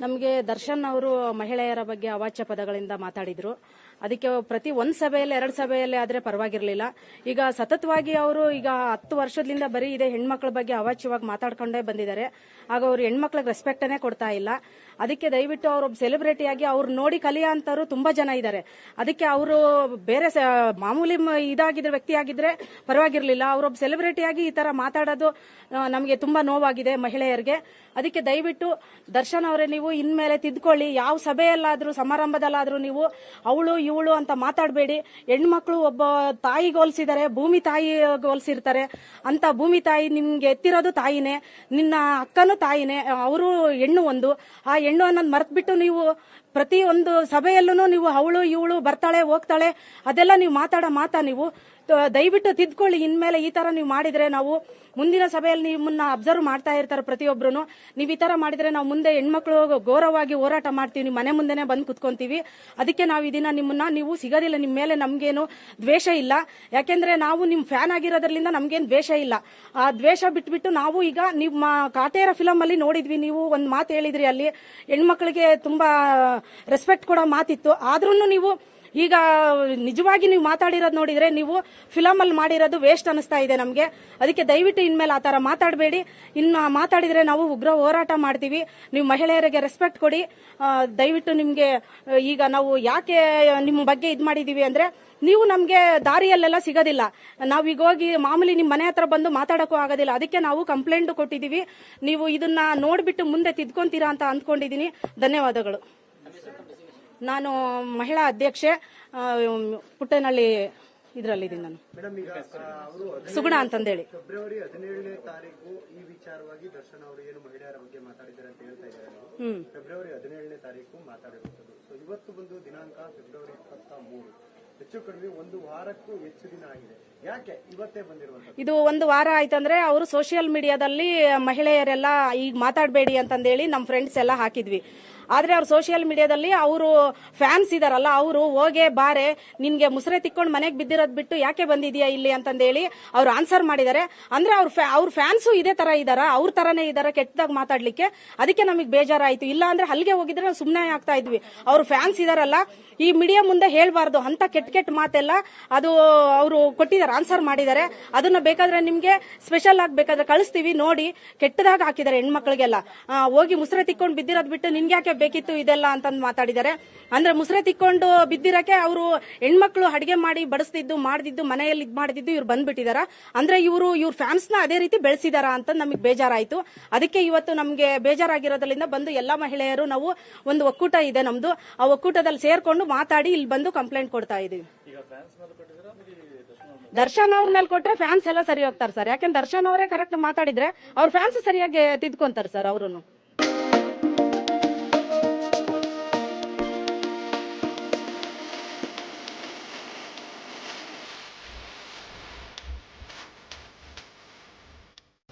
ನಮಗೆ ದರ್ಶನ್ ಅವರು ಮಹಿಳೆಯರ ಬಗ್ಗೆ ಅವಾಚ್ಯ ಪದಗಳಿಂದ ಮಾತಾಡಿದ್ರು. ಅದಕ್ಕೆ ಪ್ರತಿ ಒಂದು ಸಭೆಯಲ್ಲಿ, ಎರಡು ಸಭೆಯಲ್ಲಿ ಆದ್ರೆ ಪರವಾಗಿರಲಿಲ್ಲ. ಈಗ ಸತತವಾಗಿ ಅವರು ಈಗ ಹತ್ತು ವರ್ಷದಿಂದ ಬರೀ ಇದೆ ಹೆಣ್ಮಕ್ಳ ಬಗ್ಗೆ ಅವಾಚ್ಯವಾಗಿ ಮಾತಾಡ್ಕೊಂಡೇ ಬಂದಿದ್ದಾರೆ. ಆಗ ಅವರು ಹೆಣ್ಮಕ್ಳಿಗೆ ರೆಸ್ಪೆಕ್ಟನ್ನೇ ಕೊಡ್ತಾ ಇಲ್ಲ. ಅದಕ್ಕೆ ದಯವಿಟ್ಟು ಅವರು ಸೆಲೆಬ್ರಿಟಿ ಆಗಿ ಅವ್ರು ನೋಡಿ ಕಲಿಯೋ ಅಂತವ್ರು ತುಂಬಾ ಜನ ಇದ್ದಾರೆ ಅದಕ್ಕೆ ಅವರು ಬೇರೆ ಮಾಮೂಲಿ ಇದಾಗಿದ್ರೆ ವ್ಯಕ್ತಿ ಆಗಿದ್ರೆ ಪರವಾಗಿರ್ಲಿಲ್ಲ. ಅವರೊಬ್ಬ ಸೆಲೆಬ್ರಿಟಿ ಆಗಿ ಈ ತರ ಮಾತಾಡೋದು ನಮಗೆ ತುಂಬಾ ನೋವಾಗಿದೆ ಮಹಿಳೆಯರಿಗೆ. ಅದಕ್ಕೆ ದಯವಿಟ್ಟು ದರ್ಶನ್ ಅವರೇ ನೀವು ಇನ್ಮೇಲೆ ತಿದ್ಕೊಳ್ಳಿ. ಯಾವ ಸಭೆಯಲ್ಲಾದ್ರೂ, ಸಮಾರಂಭದಲ್ಲಾದ್ರೂ ನೀವು ಅವಳು, ಇವಳು ಅಂತ ಮಾತಾಡಬೇಡಿ. ಹೆಣ್ಮಕ್ಳು ಒಬ್ಬ ತಾಯಿ ಹೋಲಿಸಿದ್ದಾರೆ ಭೂಮಿ ತಾಯಿ ಹೋಲಿಸಿರ್ತಾರೆ ಅಂತ ಭೂಮಿ ತಾಯಿ ನಿಮ್ಗೆ ಎತ್ತಿರೋದು ತಾಯಿನೇ. ನಿನ್ನ ಅಕ್ಕನೂ ತಾಯಿನೇ. ಅವರು ಹೆಣ್ಣು ಒಂದು. ಆ ಹೆಣ್ಣು ಅನ್ನೋದು ಮರೆತ್ಬಿಟ್ಟು ನೀವು ಪ್ರತಿ ಒಂದು ಸಭೆಯಲ್ಲೂ ನೀವು ಅವಳು, ಇವಳು ಬರ್ತಾಳೆ, ಹೋಗ್ತಾಳೆ, ಅದೆಲ್ಲ ನೀವು ಮಾತಾಡೋ ಮಾತಾ ನೀವು? ದಯವಿಟ್ಟು ತಿದ್ಕೊಳ್ಳಿ. ಇನ್ಮೇಲೆ ಈ ತರ ನೀವು ಮಾಡಿದ್ರೆ ನಾವು ಮುಂದಿನ ಸಭೆಯಲ್ಲಿ ನಿಮ್ಮನ್ನ ಅಬ್ಸರ್ವ್ ಮಾಡ್ತಾ ಇರ್ತಾರೆ ಪ್ರತಿಯೊಬ್ಬರು ನೀವು ಈ ತರ ಮಾಡಿದ್ರೆ ನಾವು ಮುಂದೆ ಹೆಣ್ಮಕ್ಳು ಗೌರವವಾಗಿ ಹೋರಾಟ ಮಾಡ್ತೀವಿ. ನಿಮ್ಮ ಮನೆ ಮುಂದೆನೆ ಬಂದು ಕುತ್ಕೊಂತೀವಿ. ಅದಕ್ಕೆ ನಾವು ಇದನ್ನ ನಿಮ್ಮನ್ನ ನೀವು ಸಿಗೋದಿಲ್ಲ. ನಿಮ್ಮ ಮೇಲೆ ನಮ್ಗೇನು ದ್ವೇಷ ಇಲ್ಲ. ಯಾಕೆಂದ್ರೆ ನಾವು ನಿಮ್ ಫ್ಯಾನ್ ಆಗಿರೋದ್ರಿಂದ ನಮ್ಗೇನು ದ್ವೇಷ ಇಲ್ಲ. ಆ ದ್ವೇಷ ಬಿಟ್ಬಿಟ್ಟು ನಾವು ಈಗ ನಿಮ್ಮ ಕಾಟೇರ ಫಿಲಮ್ ಅಲ್ಲಿ ನೋಡಿದ್ವಿ. ನೀವು ಒಂದ್ ಮಾತು ಹೇಳಿದ್ರಿ ಅಲ್ಲಿ. ಹೆಣ್ಮಕ್ಳಿಗೆ ತುಂಬಾ ರೆಸ್ಪೆಕ್ಟ್ ಕೊಡೋ ಮಾತಿತ್ತು. ಆದ್ರೂ ನೀವು ಈಗ ನಿಜವಾಗಿ ನೀವು ಮಾತಾಡಿರೋದು ನೋಡಿದ್ರೆ ನೀವು ಫಿಲಮ್ ಅಲ್ಲಿ ಮಾಡಿರೋದು ವೇಸ್ಟ್ ಅನಿಸ್ತಾ ಇದೆ ನಮಗೆ. ಅದಕ್ಕೆ ದಯವಿಟ್ಟು ಇನ್ಮೇಲೆ ಆ ತರ ಮಾತಾಡಬೇಡಿ. ಇನ್ನು ಮಾತಾಡಿದ್ರೆ ನಾವು ಉಗ್ರ ಹೋರಾಟ ಮಾಡ್ತೀವಿ. ನೀವು ಮಹಿಳೆಯರಿಗೆ ರೆಸ್ಪೆಕ್ಟ್ ಕೊಡಿ. ದಯವಿಟ್ಟು ನಿಮ್ಗೆ, ಈಗ ನಾವು ಯಾಕೆ ನಿಮ್ಮ ಬಗ್ಗೆ ಇದು ಮಾಡಿದೀವಿ ಅಂದ್ರೆ ನೀವು ನಮ್ಗೆ ದಾರಿಯಲ್ಲೆಲ್ಲ ಸಿಗೋದಿಲ್ಲ. ನಾವೀಗ ಹೋಗಿ ಮಾಮೂಲಿ ನಿಮ್ಮ ಮನೆ ಹತ್ರ ಬಂದು ಮಾತಾಡಕ್ಕೂ ಆಗೋದಿಲ್ಲ. ಅದಕ್ಕೆ ನಾವು ಕಂಪ್ಲೇಂಟ್ ಕೊಟ್ಟಿದೀವಿ. ನೀವು ಇದನ್ನ ನೋಡ್ಬಿಟ್ಟು ಮುಂದೆ ತಿದ್ಕೊಂತೀರಾ ಅಂತ ಅಂದ್ಕೊಂಡಿದ್ದೀನಿ ಧನ್ಯವಾದಗಳು. ನಾನು ಮಹಿಳಾ ಅಧ್ಯಕ್ಷೆ ಪುಟ್ಟನಹಳ್ಳಿ ಇದರಲ್ಲಿದ್ದೀನಿ ನಾನು. ಸುಗುಣ ಅಂತಂದೇಳಿ. ಫೆಬ್ರವರಿ ಹದಿನೇಳನೇ ತಾರೀಕು ಈ ವಿಚಾರವಾಗಿ ದರ್ಶನ್ ಅವರು ಏನು ಮಹಿಳೆಯರ ಬಗ್ಗೆ ಮಾತಾಡಿದ್ದಾರೆ ಅಂತ ಹೇಳ್ತಾ ಇದ್ದಾರೆ ಹ್ಮ್. ಫೆಬ್ರವರಿ ಹದಿನೇಳನೇ ತಾರೀಕು ಮಾತಾಡಿರುವಂತದ್ದು ಇವತ್ತು ಬಂದು ದಿನಾಂಕ ಫೆಬ್ರವರಿ ಇಪ್ಪತ್ತ ಮೂರು. ಹೆಚ್ಚು ಒಂದು ವಾರಕ್ಕೂ ಹೆಚ್ಚು ದಿನ ಆಗಿದೆ. ಯಾಕೆ? ಇವತ್ತೇ ಬಂದಿರುವಂತ ಇದು ಒಂದು ವಾರ ಆಯ್ತಂದ್ರೆ ಅವರು ಸೋಷಿಯಲ್ ಮೀಡಿಯಾದಲ್ಲಿ ಮಹಿಳೆಯರೆಲ್ಲ ಈಗ ಮಾತಾಡಬೇಡಿ ಅಂತಂದೇಳಿ ನಮ್ಮ ಫ್ರೆಂಡ್ಸ್ ಎಲ್ಲ ಹಾಕಿದ್ವಿ. ಆದ್ರೆ ಅವ್ರು ಸೋಷಿಯಲ್ ಮೀಡಿಯಾದಲ್ಲಿ ಅವರು ಫ್ಯಾನ್ಸ್ ಇದಾರಲ್ಲ, ಅವರು ಹೋಗೆ ಬಾರೆ, ನಿನ್ಗೆ ಮುಸ್ರೆ ತಿಕ್ಕೊಂಡು ಮನೆಗೆ ಬಿದ್ದಿರೋದ್ ಬಿಟ್ಟು ಯಾಕೆ ಬಂದಿದ್ಯಾ ಇಲ್ಲಿ? ಅಂತಂದೇಳಿ ಅವ್ರು ಆನ್ಸರ್ ಮಾಡಿದ್ದಾರೆ ಅಂದ್ರೆ ಅವ್ರ ಅವ್ರ ಫ್ಯಾನ್ಸು ಇದೇ ತರ ಇದಾರ? ಅವ್ರ ತರನೇ ಇದಾರ ಕೆಟ್ಟದಾಗ ಮಾತಾಡ್ಲಿಕ್ಕೆ? ಅದಕ್ಕೆ ನಮಗೆ ಬೇಜಾರಾಯ್ತು. ಇಲ್ಲ ಅಂದ್ರೆ ಅಲ್ಲಿಗೆ ಹೋಗಿದ್ರೆ ನಾವು ಸುಮ್ಮನೆ ಆಗ್ತಾ ಇದ್ವಿ. ಅವ್ರ ಫ್ಯಾನ್ಸ್ ಇದಾರಲ್ಲ, ಈ ಮೀಡಿಯಾ ಮುಂದೆ ಹೇಳಬಾರ್ದು. ಅಂತ ಕೆಟ್ಟ ಕೆಟ್ಟ ಮಾತೆಲ್ಲ ಅದು ಅವರು ಕೊಟ್ಟಿದ್ದಾರೆ ಆನ್ಸರ್ ಮಾಡಿದ್ದಾರೆ. ಅದನ್ನ ಬೇಕಾದ್ರೆ ನಿಮ್ಗೆ ಸ್ಪೆಷಲ್ ಆಗಿ ಬೇಕಾದ್ರೆ ಕಳಿಸ್ತೀವಿ, ನೋಡಿ. ಕೆಟ್ಟದಾಗ ಹಾಕಿದ್ದಾರೆ ಹೆಣ್ಮಕ್ಳಿಗೆಲ್ಲ. ಹೋಗಿ ಮುಸ್ರೆ ತಿಕ್ಕೊಂಡು ಬಿದ್ದಿರೋದ್ ಬಿಟ್ಟು ನಿನ್ಗೆ ಯಾಕೆ ಬೇಕಿತ್ತು ಇದೆಲ್ಲ ಅಂತಂದು ಮಾತಾಡಿದ್ದಾರೆ. ಅಂದ್ರೆ ಮುಸ್ರೆ ತಿಕ್ಕೊಂಡು ಬಿದ್ದಿರಕ್ಕೆ ಅವರು ಹೆಣ್ಮಕ್ಳು ಅಡಿಗೆ ಮಾಡಿ ಬಡಿಸ್ತಿದ್ದು, ಮಾಡ್ದಿದ್ದು, ಮನೆಯಲ್ಲಿ ಇದು ಮಾಡಿದ್ದು ಇವ್ರು ಬಂದ್ಬಿಟ್ಟಿದಾರ. ಅಂದ್ರೆ ಇವರು, ಇವ್ರ ಫ್ಯಾನ್ಸ್ನ ಅದೇ ರೀತಿ ಬೆಳೆಸಿದಾರ ಅಂತ ನಮಗೆ ಬೇಜಾರಾಯ್ತು. ಅದಕ್ಕೆ ಇವತ್ತು ನಮಗೆ ಬೇಜಾರಾಗಿರೋದ್ರಿಂದ ಬಂದು ಎಲ್ಲಾ ಮಹಿಳೆಯರು ನಾವು ಒಂದು ಒಕ್ಕೂಟ ಇದೆ ನಮ್ದು. ಆ ಒಕ್ಕೂಟದಲ್ಲಿ ಸೇರ್ಕೊಂಡು ಮಾತಾಡಿ ಇಲ್ಲಿ ಬಂದು ಕಂಪ್ಲೇಂಟ್ ಕೊಡ್ತಾ ಇದೀವಿ ದರ್ಶನ್ ಅವ್ರ ಮೇಲೆ? ಕೊಟ್ರೆ ಫ್ಯಾನ್ಸ್ ಎಲ್ಲ ಸರಿ ಹೋಗ್ತಾರೆ ಸರ್ ಯಾಕಂದ್ರೆ ದರ್ಶನ್ ಅವರೇ ಕರೆಕ್ಟ್ ಮಾತಾಡಿದ್ರೆ ಅವ್ರ ಫ್ಯಾನ್ಸ್ ಸರಿಯಾಗಿ ತಿದ್ಕೊಂತಾರೆ ಸರ್ ಅವ್ರು